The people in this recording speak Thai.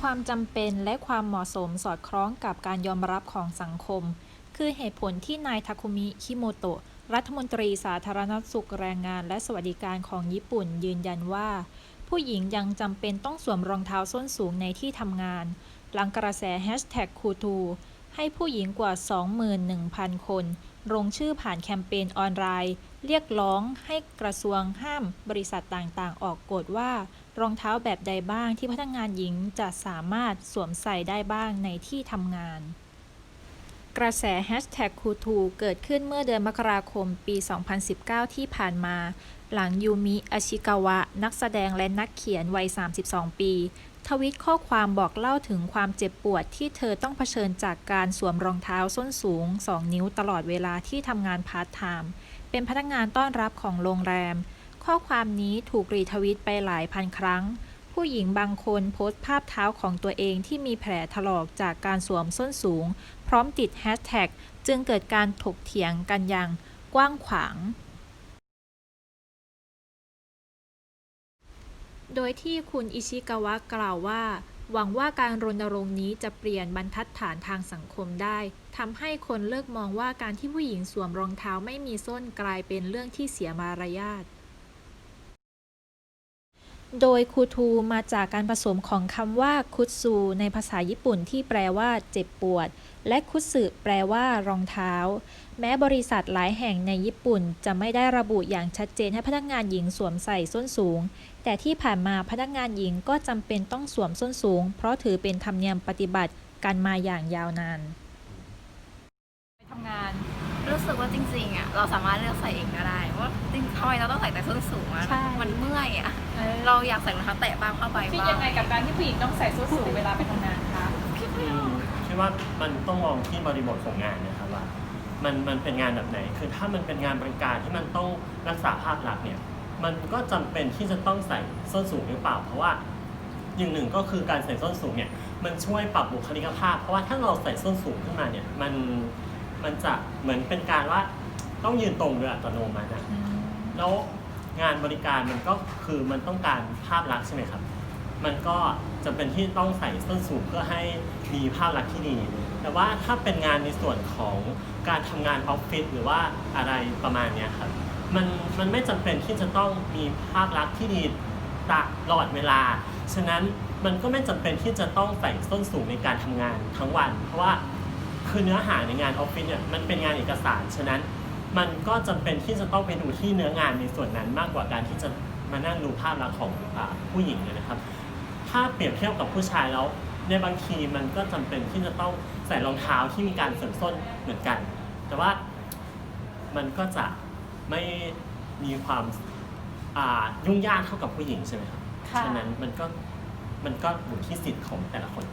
ความจำเป็นและความเหมาะสมสอดคล้องกับการยอมรับของสังคม คือเหตุผลที่นายทาคุมิ คิโมโตะ รัฐมนตรีสาธารณสุขแรงงานและสวัสดิการของญี่ปุ่นยืนยันว่า ผู้หญิงยังจำเป็นต้องสวมรองเท้าส้นสูงในที่ทำงาน หลังกระแสแฮชแท็กคูทูให้ผู้หญิงกว่า 21,000 คน ลงชื่อผ่านแคมเปญออนไลน์ เรียกร้องให้กระทรวงห้ามบริษัทต่างๆ ออกกฎว่า รองเท้าแบบใดบ้างที่พนักงานหญิงจะสามารถสวมใส่ได้บ้างในที่ทำงาน กระแสแฮชแท็กคูทูเกิดขึ้นเมื่อเดือนมกราคมปี 2019 ที่ผ่านมา หลังยูมิอาชิกาวะ นักแสดงและนักเขียนวัย 32 ปี ทวิตข้อความบอกเล่าถึงความเจ็บปวดที่เธอต้องเผชิญจากการสวมรองเท้าส้นสูง 2 นิ้วตลอดเวลาที่ทำงานพาร์ทไทม์เป็นพนักงานต้อนรับของโรงแรม ข้อความนี้ถูกรีทวิตไปหลายพันครั้ง ผู้หญิงบางคนโพสต์ภาพเท้าของตัวเองที่มีแผลถลอกจากการสวมส้นสูง พร้อมติดแฮชแท็กจึงเกิดการถกเถียงกันอย่างกว้างขวาง โดยที่คุณอิชิกาวะกล่าวว่า หวังว่าการรณรงค์นี้จะเปลี่ยนบรรทัดฐานทางสังคมได้ทำให้คนเลิกมองว่าการที่ผู้หญิงสวมรองเท้าไม่มีส้นกลายเป็นเรื่องที่เสียมารยาท โดยคูทูมาจากการผสมของคำว่าคุตซูในภาษาญี่ปุ่นที่แปลว่าเจ็บปวด และคุสึแปลว่ารองเท้า แม้บริษัทหลายแห่งในญี่ปุ่นจะไม่ได้ระบุอย่างชัดเจนให้พนักงานหญิงสวมใส่ส้นสูง แต่ที่ผ่านมาพนักงานหญิงก็จำเป็นต้องสวมส้นสูง เพราะถือเป็นธรรมเนียมปฏิบัติกันมาอย่างยาวนานไปทำงาน รู้สึกว่าจริงๆอะเราสามารถเลือกใส่เองก็ได้ว่าจริงทำไมเราต้องใส่แต่ส้นสูงอะใช่ มันเมื่อยอะเออเราอยากใส่รองเท้าแตะบ้างเข้าไปคิดบ้างยังไงกับการที่ผู้หญิงต้องใส่ส้นสูงเวลาไปทำงานคะคิดไม่อือมอกคิดว่ามันต้องมองที่บริบทของงานนะครับว่ามันมันเป็นงานแบบไหน คือถ้ามันเป็นงานบริการที่มันต้องรักษาภาพลักษณ์เนี่ยมันก็จำเป็นที่จะต้องใส่ส้นสูงหรือเปล่า เพราะว่าอย่างหนึ่งก็คือการใส่ส้นสูงเนี่ยมันช่วยปรับบุคลิกภาพ เพราะว่าถ้าเราใส่ส้นสูงขึ้นมาเนี่ยมัน มันจะเหมือนเป็นการว่าต้องยืนตรงโดยอัตโนมัตินะแล้วงานบริการมันก็คือมันต้องการภาพลักษณ์ใช่ไหมครับ มันก็จะเป็นที่ต้องใส่ส้นสูงเพื่อให้มีภาพลักษณ์ที่ดี แต่ว่าถ้าเป็นงานในส่วนของการทำงานออฟฟิศหรือว่าอะไรประมาณเนี้ยครับ มันมันไม่จำเป็นที่จะต้องมีภาพลักษณ์ที่ดีตลอดเวลา ฉะนั้นมันก็ไม่จำเป็นที่จะต้องใส่ส้นสูงในการทำงานทั้งวัน เพราะว่า คือเนื้อหาในงานออฟฟิศเนี่ยมันเป็นงานเอกสาร ฉะนั้นมันก็จำเป็นที่จะต้องไปดูที่เนื้องานในส่วนนั้นมากกว่าการที่จะมานั่งดูภาพลักษณ์ของอาผู้หญิงเลยนะครับ ถ้าเปรียบเทียบกับผู้ชายแล้วในบางทีมันก็จำเป็นที่จะต้องใส่รองเท้าที่มีการเสริมส้นเหมือนกัน แต่ว่ามันก็จะไม่มีความอ่ายุ่งยากเท่ากับผู้หญิงใช่ไหมครับค่ะฉะนั้นมันก็มันก็อยู่ที่สิทธิ์ของแต่ละคน